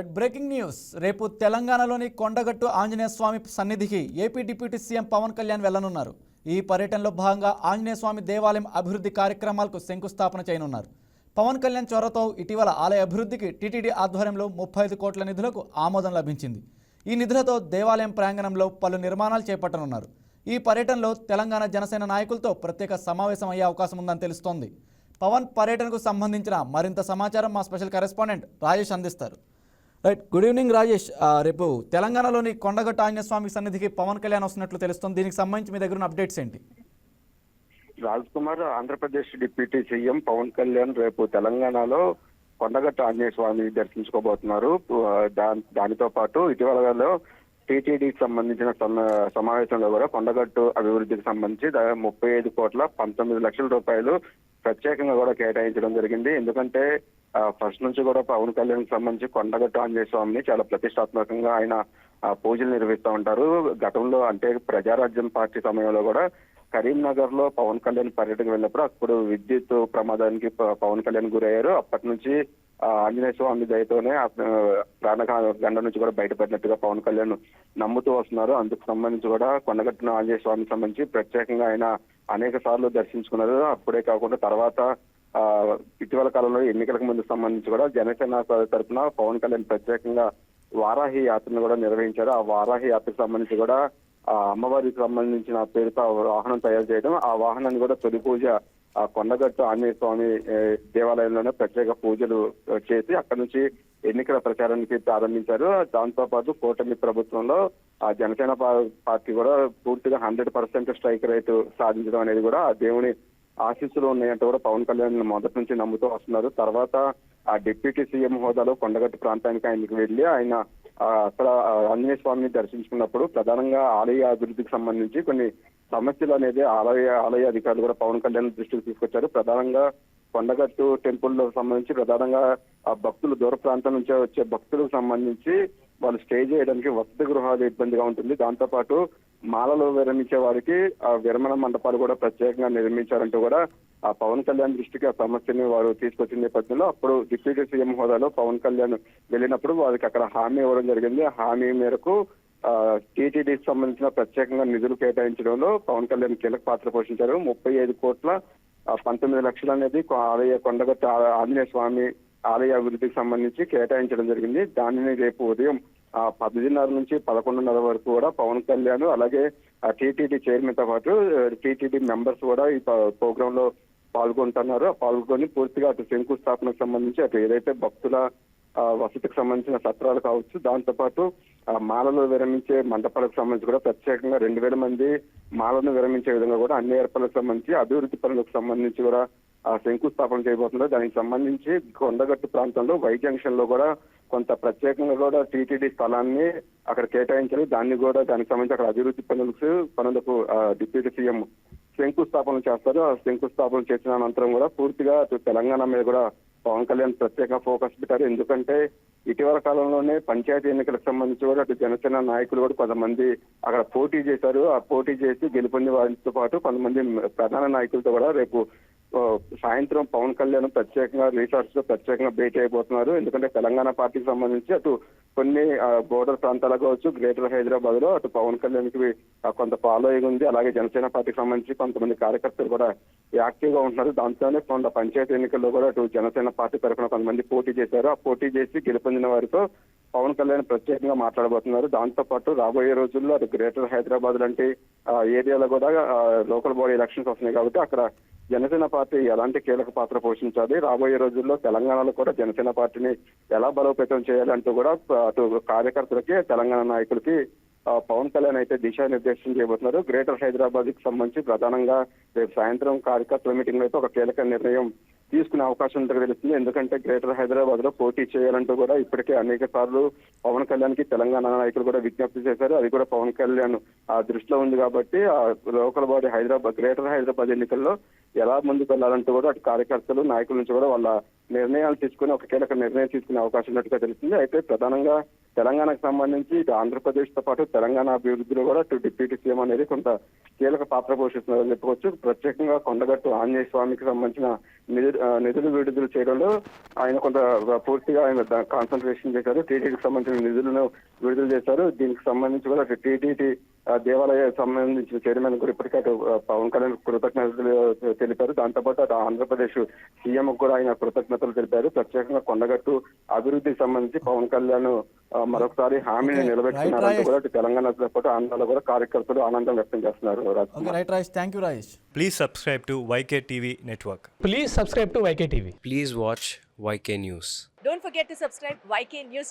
Right breaking news రేపు తెలంగాణలోని కొండగట్టు ఆంజనేయ స్వామి సన్నిధికి AP deputy CM Pawan Kalyan వెళ్ళనున్నారు ఈ పర్యటనలో భాగంగా ఆంజనేయ స్వామి దేవాలయం అభివృద్ధి కార్యక్రమాలకు శంకుస్థాపన చేయనున్నారు. పవన్ కళ్యాణ్ చొరవతో ఇటీవల ఆలయ అభివృద్ధికి టీటీడీ ఆధ్వర్యంలో ముప్పై ఐదు కోట్ల నిధులకు ఆమోదం లభించింది. ఈ నిధులతో దేవాలయం ప్రాంగణంలో పలు నిర్మాణాలు చేపట్టనున్నారు. ఈ పర్యటనలో తెలంగాణ జనసేన నాయకులతో ప్రత్యేక సమావేశం అయ్యే అవకాశం ఉందని తెలుస్తోంది. పవన్ పర్యటనకు సంబంధించిన మరింత సమాచారం మా స్పెషల్ కరెస్పాండెంట్ రాజేష్ అందిస్తారు. Right good evening Rajesh. రేపు తెలంగాణలోని కొండగట్టు ఆంజనేయ స్వామి సన్నిధికి పవన్ కళ్యాణ్ వస్తున్నట్లు తెలుస్తుంది. దీనికి సంబంధించి మీ దగ్గర అప్డేట్స్ ఏంటి? రాజ్ కుమార్ ఆంధ్రప్రదేశ్ డిప్యూటీ సీఎం పవన్ కళ్యాణ్ రేపు తెలంగాణలో కొండగట్టు ఆంజనేయ స్వామి దర్శించుకోబోతున్నారు. దానితో పాటు ఇటీవలలో టీటీడీకి సంబంధించిన సమావేశంలో కూడా కొండగట్టు అభివృద్ధికి సంబంధించి ముప్పై ఐదు కోట్ల పంతొమ్మిది లక్షల రూపాయలు ప్రత్యేకంగా కూడా కేటాయించడం జరిగింది. ఎందుకంటే ఫస్ట్ నుంచి కూడా పవన్ కళ్యాణ్ సంబంధించి కొండగట్టు ఆంజనేయ స్వామిని చాలా ప్రతిష్టాత్మకంగా ఆయన పూజలు నిర్వహిస్తూ ఉంటారు. గతంలో అంటే ప్రజారాజ్యం పార్టీ సమయంలో కూడా కరీంనగర్లో పవన్ కళ్యాణ్ పర్యటన వెళ్ళినప్పుడు అప్పుడు విద్యుత్ ప్రమాదానికి పవన్ కళ్యాణ్ గురయ్యారు. అప్పటి నుంచి ఆంజనేయ స్వామి దయతోనే ప్రాణగండ నుంచి కూడా బయటపడినట్టుగా పవన్ కళ్యాణ్ నమ్ముతూ వస్తున్నారు. అందుకు సంబంధించి కూడా కొండగట్టిన ఆంజనేయ స్వామికి సంబంధించి ప్రత్యేకంగా ఆయన అనేక సార్లు దర్శించుకున్నారు. అప్పుడే కాకుండా తర్వాత ఇటీవల కాలంలో ఎన్నికలకు ముందు సంబంధించి కూడా జనసేన తరఫున పవన్ కళ్యాణ్ ప్రత్యేకంగా వారాహి యాత్రను కూడా నిర్వహించారు. ఆ వారాహి యాత్రకు సంబంధించి కూడా ఆ అమ్మవారికి సంబంధించిన పేరుతో వాహనం తయారు చేయడం ఆ వాహనాన్ని కూడా తొలి పూజ ఆ కొండగట్టు ఆంజనేయ స్వామి దేవాలయంలోనే ప్రత్యేక పూజలు చేసి అక్కడి నుంచి ఎన్నికల ప్రచారానికి ప్రారంభించారు. దాంతో పాటు కూటమి ప్రభుత్వంలో ఆ జనసేన పార్టీ కూడా పూర్తిగా హండ్రెడ్ పర్సెంట్ స్ట్రైక్ రేటు సాధించడం అనేది కూడా ఆ దేవుని ఆశీస్సులు ఉన్నాయంటూ కూడా పవన్ కళ్యాణ్ మొదటి నుంచి నమ్ముతూ వస్తున్నారు. తర్వాత ఆ డిప్యూటీ సీఎం హోదాలో కొండగట్టు ప్రాంతానికి ఆయనకి వెళ్ళి ఆయన అక్కడ ఆంజనేయ స్వామిని దర్శించుకున్నప్పుడు ప్రధానంగా ఆలయ అభివృద్ధికి సంబంధించి కొన్ని సమస్యలు అనేది ఆలయ ఆలయ అధికారులు కూడా పవన్ కళ్యాణ్ దృష్టికి తీసుకొచ్చారు. ప్రధానంగా కొండగట్టు టెంపుల్ సంబంధించి ప్రధానంగా ఆ భక్తులు దూర ప్రాంతం నుంచే వచ్చే భక్తులకు సంబంధించి వాళ్ళు స్టే చేయడానికి వసతి గృహాలు ఇబ్బందిగా ఉంటుంది. దాంతో పాటు మాలలో విరమించే వారికి ఆ విరమణ మండపాలు కూడా ప్రత్యేకంగా నిర్మించారంటూ కూడా ఆ పవన్ కళ్యాణ్ దృష్టికి ఆ సమస్యని వారు తీసుకొచ్చిన నేపథ్యంలో అప్పుడు డిప్యూటీ సీఎం హోదాలో పవన్ కళ్యాణ్ వెళ్ళినప్పుడు వారికి అక్కడ హామీ ఇవ్వడం జరిగింది. ఆ హామీ మేరకు టీటీడీకి సంబంధించిన ప్రత్యేకంగా నిధులు కేటాయించడంలో పవన్ కళ్యాణ్ కీలక పాత్ర పోషించారు. ముప్పై ఐదు కోట్ల పంతొమ్మిది లక్షలు అనేది ఆలయ కొండగట్టు ఆంజనేయ స్వామి ఆలయ అభివృద్ధికి సంబంధించి కేటాయించడం జరిగింది. దానిని రేపు ఉదయం ఆ పదిన్నర నుంచి పదకొండున్నర వరకు కూడా పవన్ కళ్యాణ్ అలాగే టీటీడీ చైర్మన్తో పాటు టీటీడీ మెంబర్స్ కూడా ఈ ప్రోగ్రామ్లో పాల్గొంటున్నారు. పాల్గొని పూర్తిగా అటు శంకుస్థాపనకు సంబంధించి అటు ఏదైతే భక్తుల వసతికి సంబంధించిన సత్రాలు కావచ్చు దాంతో పాటు ఆ, మాలలో విరమించే మండపాలకు సంబంధించి కూడా ప్రత్యేకంగా రెండు వేల మంది మాలను విరమించే విధంగా కూడా అన్ని ఏర్పాట్లకు సంబంధించి అభివృద్ధి పనులకు సంబంధించి కూడా శంకుస్థాపన చేయబోతున్నారు. దానికి సంబంధించి కొండగట్టు ప్రాంతంలో వై జంక్షన్లో కూడా కొంత ప్రత్యేకంగా కూడా టీటీడీ స్థలాన్ని అక్కడ కేటాయించాలి. దాన్ని కూడా దానికి సంబంధించి అక్కడ అభివృద్ధి పనులకు పనులకు డిప్యూటీ సీఎం శంకుస్థాపన చేస్తారు. ఆ శంకుస్థాపన చేసిన అనంతరం కూడా పూర్తిగా అటు తెలంగాణ మీద కూడా పవన్ కళ్యాణ్ ప్రత్యేక ఫోకస్ పెట్టారు. ఎందుకంటే ఇటీవల కాలంలోనే పంచాయతీ ఎన్నికలకు సంబంధించి కూడా అటు జనసేన నాయకులు కూడా కొంతమంది అక్కడ పోటీ చేశారు. ఆ పోటీ చేసి గెలుపొందిన వారితో పాటు కొంతమంది ప్రధాన నాయకులతో కూడా రేపు సాయంత్రం పవన్ కళ్యాణ్ ప్రత్యేకంగా రిసార్ట్స్లో ప్రత్యేకంగా భేటీ అయిపోతున్నారు. ఎందుకంటే తెలంగాణ పార్టీకి సంబంధించి అటు కొన్ని బోర్డర్ ప్రాంతాలకు కావచ్చు గ్రేటర్ హైదరాబాద్లో అటు పవన్ కళ్యాణ్కి కొంత ఫాలోయింగ్ ఉంది. అలాగే జనసేన పార్టీకి సంబంధించి కొంతమంది కార్యకర్తలు కూడా యాక్టివ్గా ఉంటున్నారు. దాంతోనే కొంత పంచాయతీ ఎన్నికల్లో కూడా అటు జనసేన పార్టీ తరఫున కొంతమంది పోటీ చేశారు. ఆ పోటీ చేసి గెలుపొందిన వారితో పవన్ కళ్యాణ్ ప్రత్యేకంగా మాట్లాడబోతున్నారు. దాంతో పాటు రాబోయే రోజుల్లో అటు గ్రేటర్ హైదరాబాద్ లాంటి ఏరియాలో కూడా లోకల్ బాడీ ఎలక్షన్స్ వస్తున్నాయి కాబట్టి అక్కడ జనసేన పార్టీ ఎలాంటి కీలక పాత్ర పోషించాలి? రాబోయే రోజుల్లో తెలంగాణలో కూడా జనసేన పార్టీని ఎలా బలోపేతం చేయాలంటూ కూడా అటు కార్యకర్తలకి తెలంగాణ నాయకులకి పవన్ కళ్యాణ్ అయితే దిశానిర్దేశం చేయబోతున్నారు. గ్రేటర్ హైదరాబాద్కి సంబంధించి ప్రధానంగా రేపు సాయంత్రం కార్యకర్తల మీటింగ్లో అయితే ఒక కీలక నిర్ణయం తీసుకునే అవకాశం ఉంటుంది తెలుస్తుంది. ఎందుకంటే గ్రేటర్ హైదరాబాద్లో పోటీ చేయాలంటూ కూడా ఇప్పటికే అనేక సార్లు పవన్ కళ్యాణ్కి తెలంగాణ నాయకులు కూడా విజ్ఞప్తి చేశారు. అది కూడా పవన్ కళ్యాణ్ ఆ దృష్టిలో ఉంది కాబట్టి ఆ local body Hyderabad greater Hyderabad ఎన్నికల్లో ఎలా ముందుకు వెళ్ళాలంటూ కూడా అటు కార్యకర్తలు నాయకుల నుంచి కూడా వాళ్ళ నిర్ణయాలు తీసుకుని ఒక కీలక నిర్ణయం తీసుకునే అవకాశం ఉన్నట్టుగా తెలుస్తుంది. అయితే ప్రధానంగా తెలంగాణకు సంబంధించి ఇటు ఆంధ్రప్రదేశ్తో పాటు తెలంగాణ అభివృద్ధిలో కూడా ఇటు డిప్యూటీ సీఎం అనేది కొంత కీలక పాత్ర పోషిస్తున్నారని చెప్పుకోవచ్చు. ప్రత్యేకంగా కొండగట్టు ఆంజనేయ స్వామికి సంబంధించిన నిధులు నిధులు విడుదల చేయడంలో ఆయన కొంత పూర్తిగా ఆయన కాన్సన్ట్రేషన్ చేశారు. టీటీడీకి సంబంధించిన నిధులను విడుదల చేశారు. దీనికి సంబంధించి కూడా టీటీడీ దేవాలయ సంబంధించిన చైర్మన్ కూడా ఇప్పటికే అటు ఆ, పవన్ కళ్యాణ్ కృతజ్ఞతలు తెలిపారు. దాంతోపాటు అటు ఆంధ్రప్రదేశ్ సీఎం కూడా ఆయన కృతజ్ఞతలు తెలిపారు. ప్రత్యేకంగా కొండగట్టు అభివృద్ధికి సంబంధించి పవన్ కళ్యాణ్ మరొకసారి హామీని. నిలబెట్టుకున్నారంటూ. కూడా తెలంగాణతో పాటు ఆంధ్రాలో కూడా కార్యకర్తలు ఆనందం వ్యక్తం చేస్తున్నారు Rajesh thank you Rajesh Please subscribe to YK TV Network. Please subscribe to YK TV. Please watch YK News. Don't forget to subscribe YK News